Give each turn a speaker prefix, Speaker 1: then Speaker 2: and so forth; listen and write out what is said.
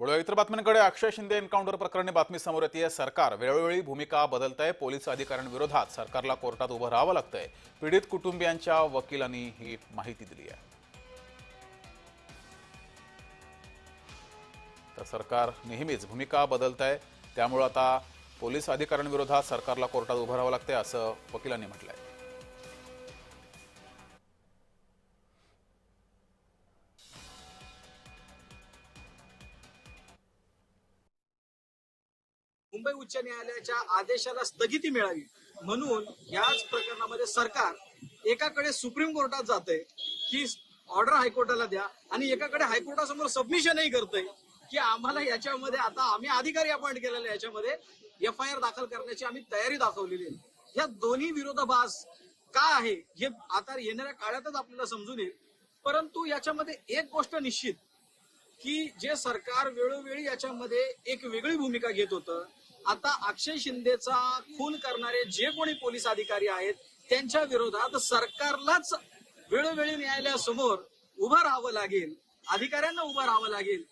Speaker 1: वळूया इतर बातम्यांकडे अक्षय शिंदे एन्काउंटर प्रकरणी बातमी समोर येते. सरकार वेळोवेळी भूमिका बदलत आहे पोलीस अधिकाऱ्यांविरोधात सरकारला कोर्टात उभं राहावं लागतंय. पीडित कुटुंबियांच्या वकिलांनी ही माहिती दिली आहे. तर सरकार नेहमीच भूमिका बदलत आहे त्यामुळं आता पोलीस अधिकाऱ्यांविरोधात सरकारला कोर्टात उभं राहावं लागतंय असं वकिलांनी म्हटलंय.
Speaker 2: मुंबई उच्च न्यायालयाच्या आदेशाला स्थगिती मिळावी म्हणून याच प्रकरणामध्ये सरकार एकाकडे सुप्रीम कोर्टात जाते की ऑर्डर हायकोर्टाला द्या आणि एकाकडे हायकोर्टासमोर सबमिशनही करते की आम्हाला याच्यामध्ये आता आम्ही अधिकारी अपॉइंट केलेले याच्यामध्ये एफ आय आर दाखल करण्याची आम्ही तयारी दाखवलेली आहे. या दोन्ही विरोधाभास का आहे हे आता येणाऱ्या काळातच आपल्याला समजून येईल. परंतु याच्यामध्ये एक गोष्ट निश्चित की जे सरकार वेळोवेळी याच्यामध्ये एक वेगळी भूमिका घेत होतं आता अक्षय शिंदेचा खून करणारे जे कोणी पोलीस अधिकारी आहेत त्यांच्या विरोधात सरकारलाच वेळोवेळी न्यायालयासमोर उभं राहावं लागेल अधिकाऱ्यांना उभं राहावं लागेल.